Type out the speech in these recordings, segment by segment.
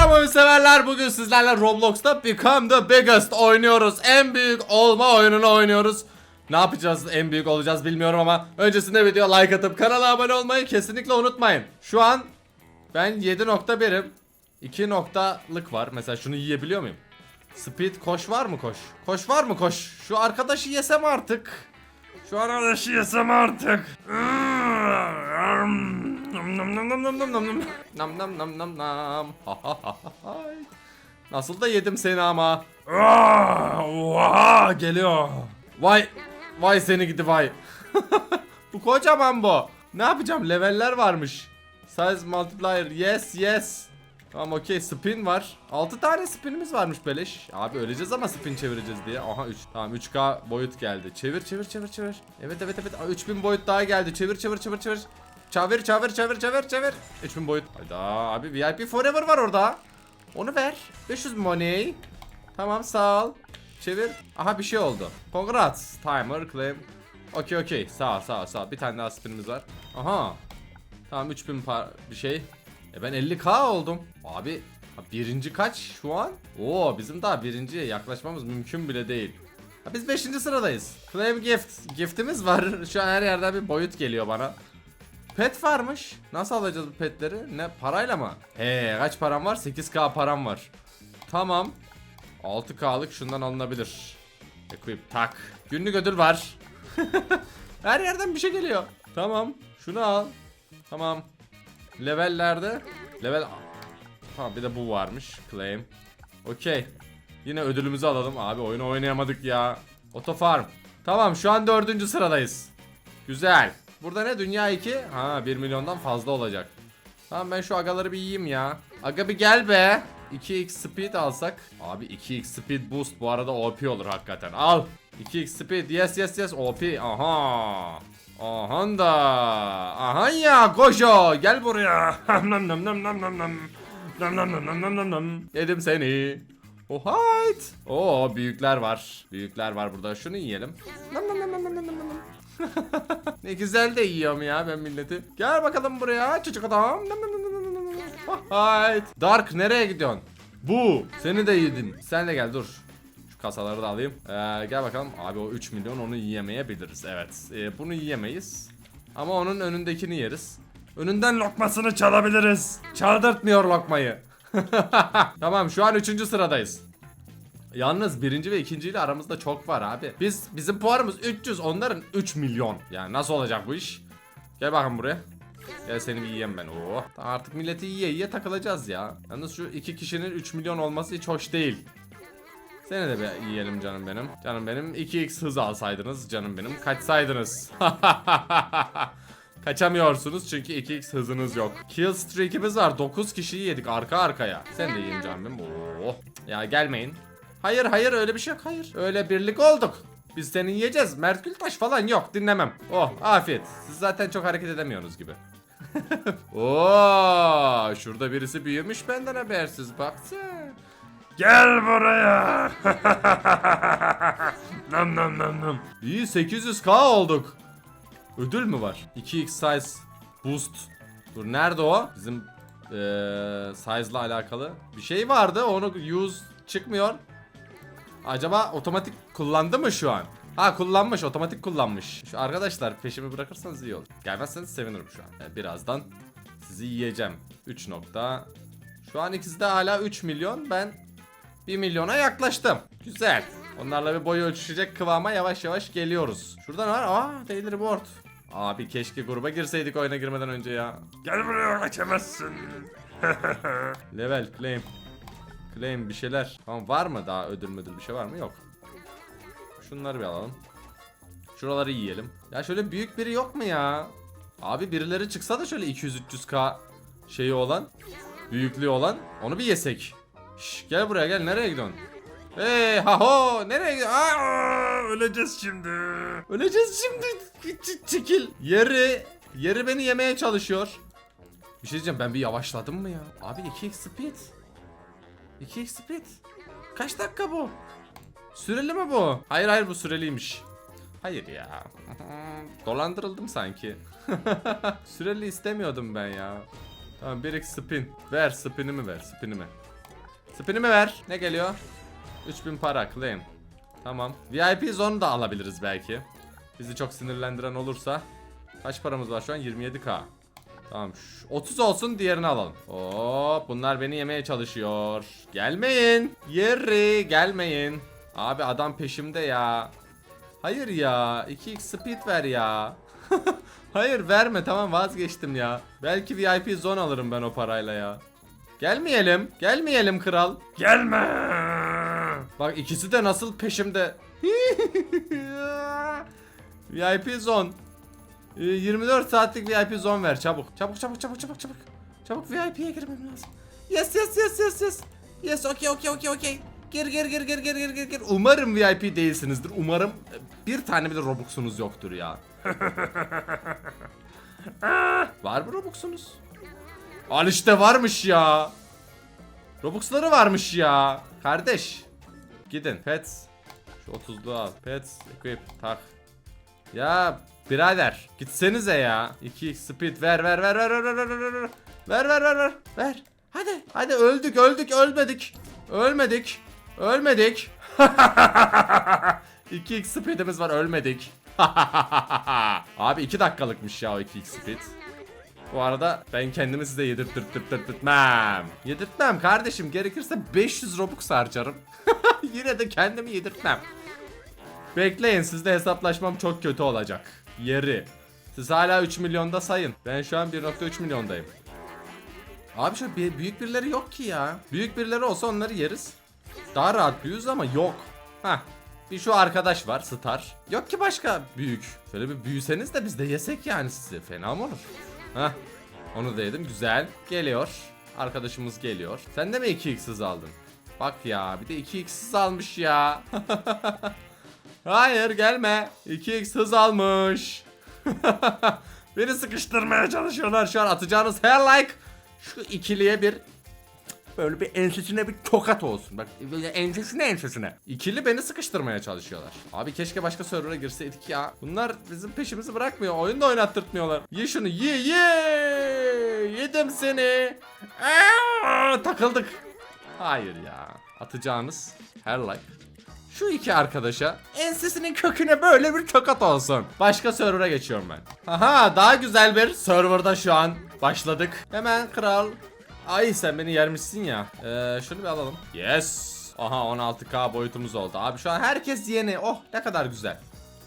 Merhaba severler. Bugün sizlerle Roblox'ta Become the Biggest oynuyoruz. En büyük olma oyununu oynuyoruz. Ne yapacağız en büyük olacağız bilmiyorum ama öncesinde video like atıp kanala abone olmayı kesinlikle unutmayın. Şu an ben 7.1'im. 2 noktalık var. Mesela şunu yiyebiliyor muyum? Speed koş var mı koş? Koş var mı koş? Şu arkadaşı yesem artık. Şu arkadaşı yesem artık. Nam nam nam nam nam nam nam nam. Nam nam nam nam. Nasıl da yedim seni ama. Oha geliyor. Vay. Vay seni gidi vay. bu kocaman bu. Ne yapacağım? Leveller varmış. Size multiplier. Yes yes. Tamam okey spin var. 6 tane spinimiz varmış beleş. Abi öleceğiz ama spin çevireceğiz diye. Aha 3. Tamam 3K boyut geldi. Çevir çevir çevir çevir. Evet evet evet. Aa, 3000 boyut daha geldi. Çevir çevir çevir çevir. Çevir çevir çevir çevir çevir. 3000 boyut. Hayda abi VIP forever var orada. Onu ver. 500 money. Tamam sağ ol. Çevir. Aha bir şey oldu. Congrats. Timer claim. Okey okey. Sağ ol, sağ ol, sağ ol. Bir tane daha spinimiz var. Aha. Tamam 3000 par bir şey. E ben 50k oldum. Abi birinci kaç şu an? Oo bizim daha birinciye yaklaşmamız mümkün bile değil. Ha, biz 5. sıradayız. Claim gift. Giftimiz var. Şu an her yerden bir boyut geliyor bana. Pet varmış. Nasıl alacağız bu petleri? Ne parayla mı? He kaç param var? 8k param var. Tamam. 6k'lık şundan alınabilir. Equip tak. Günlük ödül var. Her yerden bir şey geliyor. Tamam. Şunu al. Tamam. Levellerde. Level... Ha bir de bu varmış. Claim. Okey. Yine ödülümüzü alalım. Abi oyunu oynayamadık ya. Otofarm. Tamam şu an dördüncü sıradayız. Güzel. Burada ne? Dünya 2. Ha 1 milyondan fazla olacak. Tamam ben şu agaları bir yiyeyim ya. Aga bir gel be. 2x speed alsak. Abi 2x speed boost bu arada OP olur hakikaten. Al. 2x speed yes yes yes OP. Aha. Aha da. Aha ya koşo. Gel buraya. nam nam nam nam nam nam. Nam nam nam nam nam nam nam. Yedim seni. Oh hayt. Oo büyükler var. Büyükler var burada. Şunu yiyelim. Nam nam nam nam nam nam nam. ne güzel de yiyorum ya ben milleti. Gel bakalım buraya çocuk adam. Nam nam nam nam nam. Oh hayt. Dark nereye gidiyorsun? Bu. Seni de yedin. Sen de gel dur. Kasaları da alayım. Ee, gel bakalım. Abi o 3 milyon onu yiyemeyebiliriz. Evet. Ee, bunu yiyemeyiz. Ama onun önündekini yeriz. Önünden lokmasını çalabiliriz. Çaldırtmıyor lokmayı. tamam şu an 3. sıradayız. Yalnız birinci ve ikinciyle aramızda çok var abi. Biz bizim puanımız 300 onların 3 milyon. Yani nasıl olacak bu iş? Gel bakın buraya. Gel seni bir yiyeyim ben. Oo. Artık milleti yiye yiye takılacağız ya. Yalnız şu iki kişinin 3 milyon olması hiç hoş değil. Seni de bir yiyelim canım benim. Canım benim 2x hız alsaydınız canım benim kaçsaydınız. Kaçamıyorsunuz çünkü 2x hızınız yok. Kill streak'imiz var. 9 kişiyi yedik arka arkaya. Sen de yiyin canım benim. Oo. Ya gelmeyin. Hayır hayır öyle bir şey yok hayır. Öyle birlik olduk. Biz seni yiyeceğiz. Mert Gültaş falan yok dinlemem. Oh afiyet. Siz zaten çok hareket edemiyorsunuz gibi. Oo, şurada birisi büyümüş benden habersiz bak sen. Gel buraya. nam nam nam nam. İyi 800k olduk. Ödül mü var? 2x size boost. Dur nerede o? Bizim eee size'la alakalı bir şey vardı. Onu use çıkmıyor. Acaba otomatik kullandı mı şu an? Ha kullanmış otomatik kullanmış. Şu arkadaşlar peşimi bırakırsanız iyi olur. Gelmezseniz sevinirim şu an. Ee, birazdan sizi yiyeceğim. 3 nokta. Şu an ikisi de hala 3 milyon. Ben 1 milyona yaklaştım. Güzel. Onlarla bir boy ölçüşecek kıvama yavaş yavaş geliyoruz. Şurada ne var? Aa daily reward. Abi keşke gruba girseydik oyuna girmeden önce ya. Gel buraya kaçamazsın. Level claim. Claim bir şeyler. Tamam var mı daha ödül müdür bir şey var mı? Yok. Şunları bir alalım. Şuraları yiyelim. Ya şöyle büyük biri yok mu ya? Abi birileri çıksa da şöyle 200-300k şeyi olan. Büyüklüğü olan. Onu bir yesek. Şş, gel buraya gel. Nereye gidiyorsun? Hey ha ho nereye gidiyorsun? Öleceğiz şimdi. Öleceğiz şimdi. Çekil. Yeri yeri beni yemeye çalışıyor. Bir şey diyeceğim ben bir yavaşladım mı ya? Abi 2x speed. 2x speed. Kaç dakika bu? Süreli mi bu? Hayır hayır bu süreliymiş. Hayır ya. Dolandırıldım sanki. Süreli istemiyordum ben ya. Tamam 1x spin. Ver spinimi ver spinimi. Spinimi ver. Ne geliyor? 3000 para claim. Tamam. VIP zone da alabiliriz belki. Bizi çok sinirlendiren olursa. Kaç paramız var şu an? 27k. Tamam. şu- 30 olsun diğerini alalım. Hop bunlar beni yemeye çalışıyor. Gelmeyin. Yeri gelmeyin. Abi adam peşimde ya. Hayır ya. 2x speed ver ya. Hayır verme tamam vazgeçtim ya. Belki VIP zone alırım ben o parayla ya. Gelmeyelim. Gelmeyelim kral. Gelme. Bak ikisi de nasıl peşimde. VIP zone. Ee, 24 saatlik VIP zone ver çabuk. Çabuk çabuk çabuk çabuk çabuk. Çabuk VIP'ye girmem lazım. Yes yes yes yes yes. Yes okey okey okey okey. Gir gir gir gir gir gir gir gir. Umarım VIP değilsinizdir. Umarım bir tane bile Robux'unuz yoktur ya. Var mı Robux'unuz? Al işte varmış ya. Robux'ları varmış ya. Kardeş. Gidin. Pets. Şu 30'lu al. Pets. Equip. Tak. Ya birader. Gitsenize ya. 2x speed. Ver ver ver ver ver ver ver ver. Ver ver ver ver. Ver. Hadi. Hadi öldük öldük ölmedik. Ölmedik. Ölmedik. 2x speed'imiz var ölmedik. Abi 2 dakikalıkmış ya o 2x speed. Bu arada ben kendimi size yedirttirttirttirtmem. Yedirtmem kardeşim. Gerekirse 500 Robux harcarım. Yine de kendimi yedirtmem. Bekleyin sizde hesaplaşmam çok kötü olacak. Yeri. Siz hala 3 milyonda sayın. Ben şu an 1.3 milyondayım. Abi şu büyük birileri yok ki ya. Büyük birileri olsa onları yeriz. Daha rahat büyüyüz ama yok. Hah. Bir şu arkadaş var Star. Yok ki başka büyük. Şöyle bir büyüseniz de biz de yesek yani sizi. Fena mı olur? Hah. Onu da yedim. Güzel. Geliyor. Arkadaşımız geliyor. Sen de mi 2x hız aldın? Bak ya bir de 2x hız almış ya. Hayır gelme. 2x hız almış. Beni sıkıştırmaya çalışıyorlar şu an. Atacağınız her like şu ikiliye bir böyle bir ensesine bir tokat olsun. Bak böyle ensesine ensesine. İkili beni sıkıştırmaya çalışıyorlar. Abi keşke başka server'a girseydik ya. Bunlar bizim peşimizi bırakmıyor. Oyun da oynattırtmıyorlar. Ye şunu ye ye. Yedim seni. Aa, takıldık. Hayır ya. Atacağınız her like şu iki arkadaşa ensesinin köküne böyle bir tokat olsun. Başka server'a geçiyorum ben. Aha daha güzel bir serverda şu an başladık. Hemen kral. Ay sen beni yermişsin ya. Ee, şunu bir alalım. Yes. Aha 16k boyutumuz oldu. Abi şu an herkes yeni. Oh ne kadar güzel.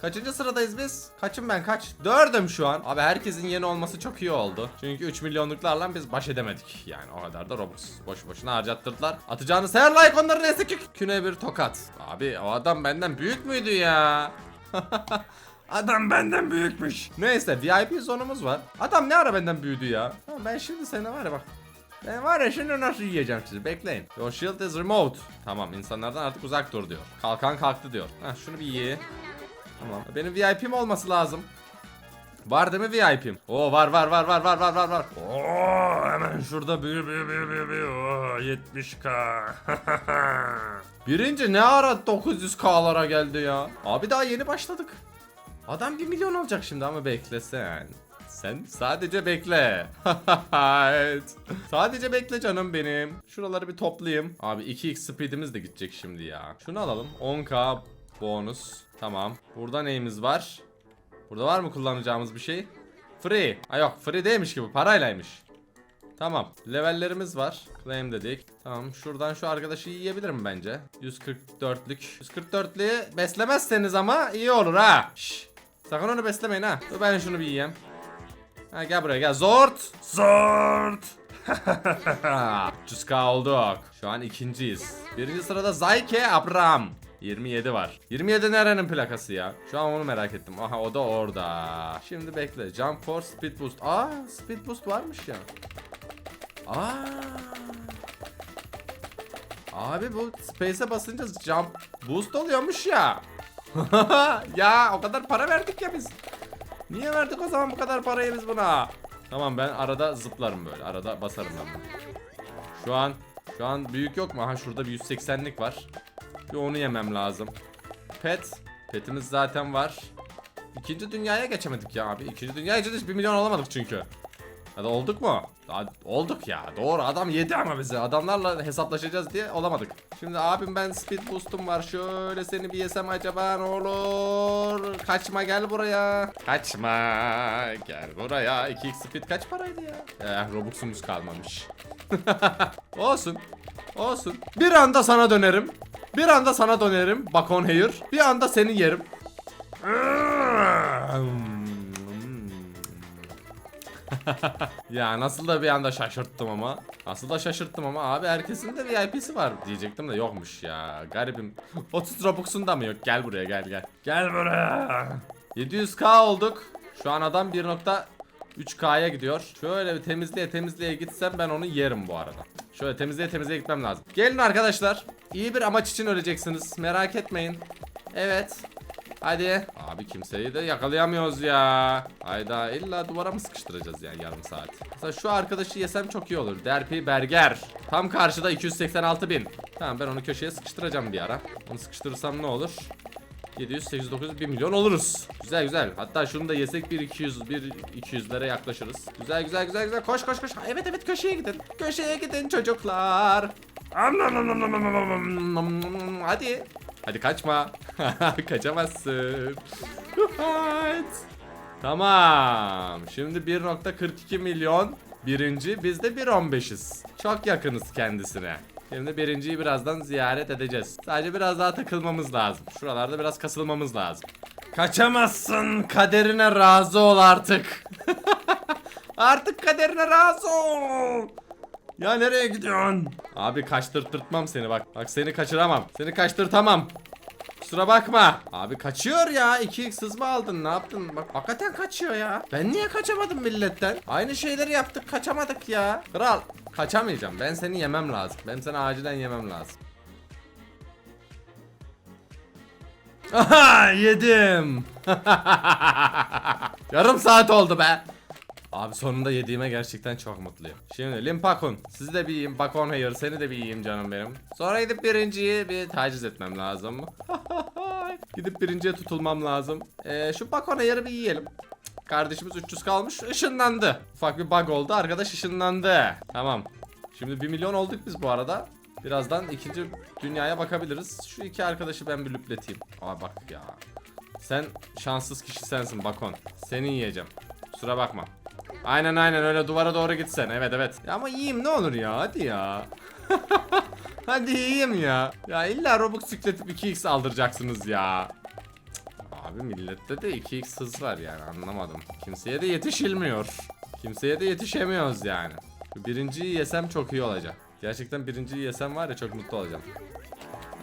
Kaçıncı sıradayız biz? Kaçım ben kaç? Dördüm şu an. Abi herkesin yeni olması çok iyi oldu. Çünkü 3 milyonluklarla biz baş edemedik. Yani o kadar da Robux boş boşuna harcattırdılar. Atacağınız her like onların eski. Küne bir tokat. Abi o adam benden büyük müydü ya? Adam benden büyükmüş. Neyse VIP zonumuz var. Adam ne ara benden büyüdü ya? Ben şimdi seni var ya bak. Ben var ya şimdi nasıl yiyeceğim sizi bekleyin. Your shield is remote. Tamam insanlardan artık uzak dur diyor. Kalkan kalktı diyor. Ha şunu bir ye. Tamam. Benim VIP'm olması lazım. Var değil mi VIP'm? Oo var var var var var var var var. Oo hemen şurada büyü büyü büyü büyü büyü. Oo 70k. Birinci ne ara 900k'lara geldi ya. Abi daha yeni başladık. Adam 1 milyon olacak şimdi ama beklesen. Sen sadece bekle. evet. Sadece bekle canım benim. Şuraları bir toplayayım. Abi 2x speedimiz de gidecek şimdi ya. Şunu alalım. 10k bonus. Tamam. Burada neyimiz var? Burada var mı kullanacağımız bir şey? Free. Ha yok free değilmiş gibi paraylaymış. Tamam. Levellerimiz var. Claim dedik. Tamam. Şuradan şu arkadaşı yiyebilirim bence. 144'lük. 144'lüğü beslemezseniz ama iyi olur ha. Şş. Sakın onu beslemeyin ha. Dur ben şunu bir yiyeyim. Ha gel buraya gel. Zort. Zort. 300k olduk. Şu an ikinciyiz. Birinci sırada Zayke Abram. 27 var. 27 nerenin plakası ya? Şu an onu merak ettim. Aha o da orada. Şimdi bekle. Jump for speed boost. Aa speed boost varmış ya. Aa. Abi bu space'e basınca jump boost oluyormuş ya. ya o kadar para verdik ya biz. Niye verdik o zaman bu kadar parayı biz buna? Tamam ben arada zıplarım böyle. Arada basarım ben bunu. Şu an şu an büyük yok mu? Aha şurada bir 180'lik var. Bir onu yemem lazım. Pet. Petimiz zaten var. İkinci dünyaya geçemedik ya abi. İkinci dünyaya geçemedik 1 milyon olamadık çünkü. Hadi olduk mu? Aa, olduk ya. Doğru adam yedi ama bizi. Adamlarla hesaplaşacağız diye olamadık. Şimdi abim ben speed boost'um var. Şöyle seni bir yesem acaba ne olur? Kaçma gel buraya. Kaçma. Gel buraya. 2x speed kaç paraydı ya? Eh Robux'umuz kalmamış. Olsun. Olsun. Bir anda sana dönerim. Bir anda sana dönerim. Bakon Hair. Bir anda seni yerim. ya nasıl da bir anda şaşırttım ama. Nasıl da şaşırttım ama abi herkesin de VIP'si var diyecektim de yokmuş ya. Garibim. 30 Robux'un da mı yok? Gel buraya gel gel. Gel buraya. 700k olduk. Şu an adam 1.3k'ya gidiyor. Şöyle bir temizliğe temizliğe gitsem ben onu yerim bu arada. Şöyle temizliğe temizliğe gitmem lazım. Gelin arkadaşlar. İyi bir amaç için öleceksiniz. Merak etmeyin. Evet. Hadi. Abi kimseyi de yakalayamıyoruz ya. Hayda illa duvara mı sıkıştıracağız yani yarım saat. Mesela şu arkadaşı yesem çok iyi olur. Derpi Berger. Tam karşıda 286 bin. Tamam ben onu köşeye sıkıştıracağım bir ara. Onu sıkıştırırsam ne olur? 700, 800, 900, 1 milyon oluruz. Güzel güzel. Hatta şunu da yesek 1 200, 1 200'lere yaklaşırız. Güzel güzel güzel güzel. Koş koş koş. Ha, evet evet köşeye gidin. Köşeye gidin çocuklar. Hadi. Hadi kaçma. Kaçamazsın. Tamam. Şimdi 1.42 milyon birinci. Biz de 1.15'iz. Çok yakınız kendisine. Şimdi birinciyi birazdan ziyaret edeceğiz. Sadece biraz daha takılmamız lazım. Şuralarda biraz kasılmamız lazım. Kaçamazsın. Kaderine razı ol artık. artık kaderine razı ol. Ya nereye gidiyorsun? Abi kaçtırtırtmam seni bak. Bak seni kaçıramam. Seni kaçtırtamam. Kusura bakma. Abi kaçıyor ya. 2x hız mı aldın? Ne yaptın? Bak hakikaten kaçıyor ya. Ben niye kaçamadım milletten? Aynı şeyleri yaptık kaçamadık ya. Kral kaçamayacağım. Ben seni yemem lazım. Ben seni acilen yemem lazım. Aha yedim. Yarım saat oldu be. Abi sonunda yediğime gerçekten çok mutluyum. Şimdi Limpakun. Sizi de bir yiyeyim. Bakon Hair seni de bir yiyeyim canım benim. Sonra gidip birinciyi bir taciz etmem lazım. gidip birinciye tutulmam lazım. Ee, şu Bakon Hair'ı bir yiyelim. Kardeşimiz 300 kalmış. Işınlandı. Ufak bir bug oldu. Arkadaş ışınlandı. Tamam. Şimdi 1 milyon olduk biz bu arada. Birazdan ikinci dünyaya bakabiliriz. Şu iki arkadaşı ben bir lüpleteyim. Aa bak ya. Sen şanssız kişi sensin Bakon. Seni yiyeceğim. Kusura bakma. Aynen aynen öyle duvara doğru gitsen. Evet evet. Ya ama yiyeyim ne olur ya. Hadi ya. Hadi yiyeyim ya. Ya illa Robux yükletip 2x aldıracaksınız ya. Abi millette de 2x hız var yani anlamadım. Kimseye de yetişilmiyor. Kimseye de yetişemiyoruz yani. Birinciyi yesem çok iyi olacak. Gerçekten birinciyi yesem var ya çok mutlu olacağım.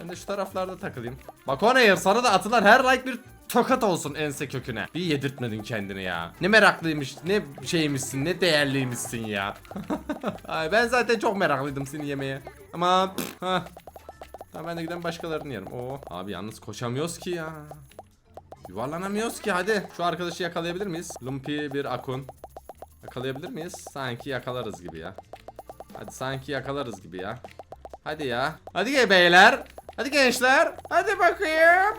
Ben de şu taraflarda takılayım. Bak o ne yer sana da atılan her like bir tokat olsun ense köküne. Bir yedirtmedin kendini ya. Ne meraklıymış, ne şeymişsin, ne değerliymişsin ya. Ay ben zaten çok meraklıydım seni yemeye. Ama pff, ben de giden başkalarını yerim. Oo. Abi yalnız koşamıyoruz ki ya. Yuvarlanamıyoruz ki hadi. Şu arkadaşı yakalayabilir miyiz? Lumpy bir akun. Yakalayabilir miyiz? Sanki yakalarız gibi ya. Hadi sanki yakalarız gibi ya. Hadi ya. Hadi gel beyler. Hadi gençler. Hadi bakayım.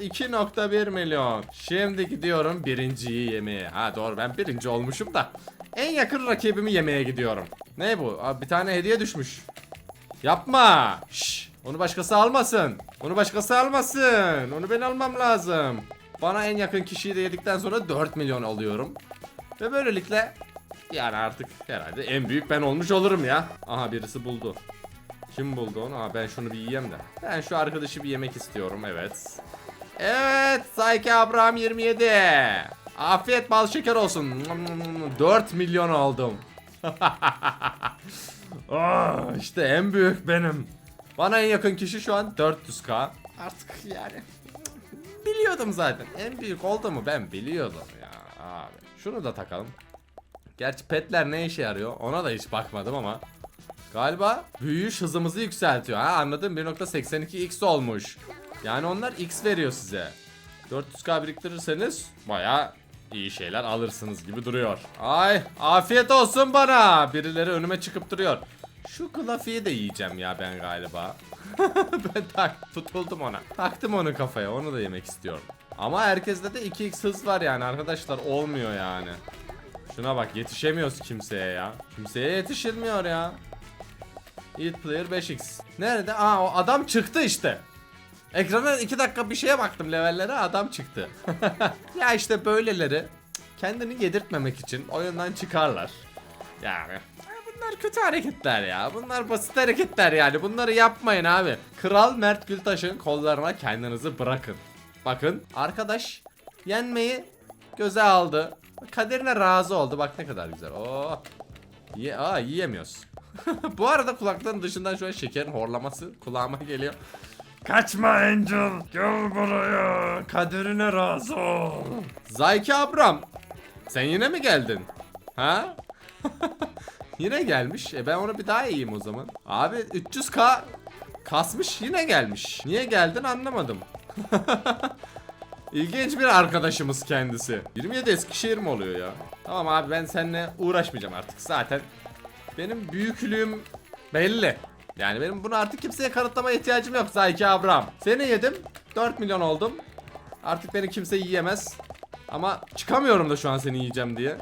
2.1 milyon. Şimdi gidiyorum birinciyi yemeye. Ha doğru ben birinci olmuşum da. En yakın rakibimi yemeye gidiyorum. Ne bu? Bir tane hediye düşmüş. Yapma. Şş, onu başkası almasın. Onu başkası almasın. Onu ben almam lazım. Bana en yakın kişiyi de yedikten sonra 4 milyon alıyorum. Ve böylelikle yani artık herhalde en büyük ben olmuş olurum ya. Aha birisi buldu. Kim buldu onu? Aa, ben şunu bir yiyeyim de. Ben şu arkadaşı bir yemek istiyorum evet. Evet Sayke Abraham 27. Afiyet bal şeker olsun. 4 milyon aldım. oh, işte en büyük benim. Bana en yakın kişi şu an 400k. Artık yani biliyordum zaten. En büyük oldu mu ben biliyordum ya abi. Şunu da takalım. Gerçi petler ne işe yarıyor ona da hiç bakmadım ama. Galiba büyüyüş hızımızı yükseltiyor. Ha anladım 1.82x olmuş. Yani onlar x veriyor size. 400k biriktirirseniz baya iyi şeyler alırsınız gibi duruyor. Ay afiyet olsun bana. Birileri önüme çıkıp duruyor. Şu klafiyi de yiyeceğim ya ben galiba. ben tak tutuldum ona. Taktım onu kafaya onu da yemek istiyorum. Ama herkeste de 2x hız var yani arkadaşlar olmuyor yani. Şuna bak yetişemiyoruz kimseye ya. Kimseye yetişilmiyor ya. Eat player 5x. Nerede? Aa o adam çıktı işte. Ekrana 2 dakika bir şeye baktım levellere adam çıktı. ya işte böyleleri kendini yedirtmemek için oyundan çıkarlar. Yani ya bunlar kötü hareketler ya. Bunlar basit hareketler yani. Bunları yapmayın abi. Kral Mert Gültaş'ın kollarına kendinizi bırakın. Bakın arkadaş yenmeyi göze aldı. Kaderine razı oldu. Bak ne kadar güzel. Oo. Ye Aa yiyemiyoruz. Bu arada kulakların dışından şu an şekerin horlaması kulağıma geliyor. Kaçma Angel. Gel buraya. Kaderine razı ol. Zayki Abram. Sen yine mi geldin? Ha? yine gelmiş. E ben onu bir daha yiyeyim o zaman. Abi 300k kasmış yine gelmiş. Niye geldin anlamadım. İlginç bir arkadaşımız kendisi. 27 Eskişehir mi oluyor ya? Tamam abi ben seninle uğraşmayacağım artık. Zaten benim büyüklüğüm belli. Yani benim bunu artık kimseye kanıtlama ihtiyacım yok Zayki Abraham. Seni yedim. 4 milyon oldum. Artık beni kimse yiyemez. Ama çıkamıyorum da şu an seni yiyeceğim diye.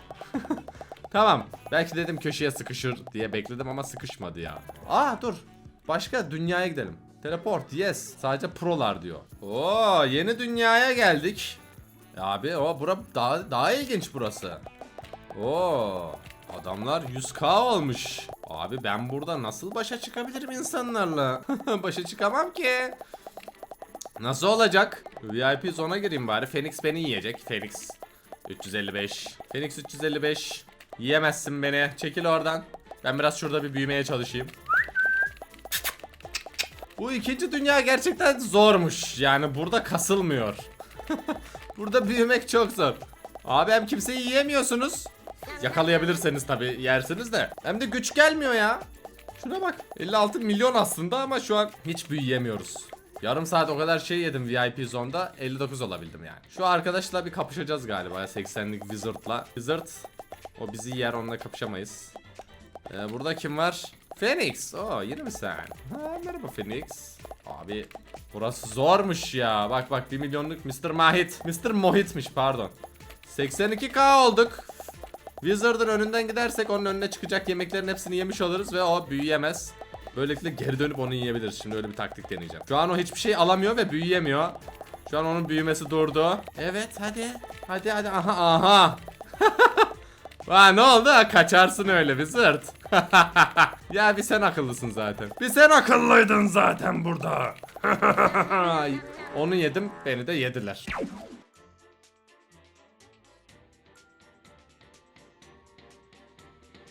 tamam. Belki dedim köşeye sıkışır diye bekledim ama sıkışmadı ya. Aa dur. Başka dünyaya gidelim. Teleport yes. Sadece prolar diyor. Oo yeni dünyaya geldik. Abi o bura daha daha ilginç burası. Oo adamlar 100k olmuş. Abi ben burada nasıl başa çıkabilirim insanlarla? başa çıkamam ki. Nasıl olacak? VIP zona gireyim bari. Phoenix beni yiyecek. Phoenix 355. Phoenix 355. Yiyemezsin beni. Çekil oradan. Ben biraz şurada bir büyümeye çalışayım. Bu ikinci dünya gerçekten zormuş. Yani burada kasılmıyor. burada büyümek çok zor. Abi hem kimseyi yiyemiyorsunuz. Yakalayabilirseniz tabi yersiniz de. Hem de güç gelmiyor ya. Şuna bak. 56 milyon aslında ama şu an hiç büyüyemiyoruz. Yarım saat o kadar şey yedim VIP zonda 59 olabildim yani. Şu arkadaşla bir kapışacağız galiba 80'lik Wizard'la. Wizard o bizi yer onunla kapışamayız. Ee, burada kim var? Phoenix. Oo yeni mi sen? Ha, merhaba Phoenix. Abi burası zormuş ya. Bak bak 1 milyonluk Mr. Mahit. Mr. Mohit'miş pardon. 82k olduk. Wizard'ın önünden gidersek onun önüne çıkacak yemeklerin hepsini yemiş oluruz ve o büyüyemez. Böylelikle geri dönüp onu yiyebiliriz. Şimdi öyle bir taktik deneyeceğim. Şu an o hiçbir şey alamıyor ve büyüyemiyor. Şu an onun büyümesi durdu. Evet hadi. Hadi hadi aha aha. Vay ne oldu? Kaçarsın öyle bir zırt. ya bir sen akıllısın zaten. Bir sen akıllıydın zaten burada. Onu yedim, beni de yediler.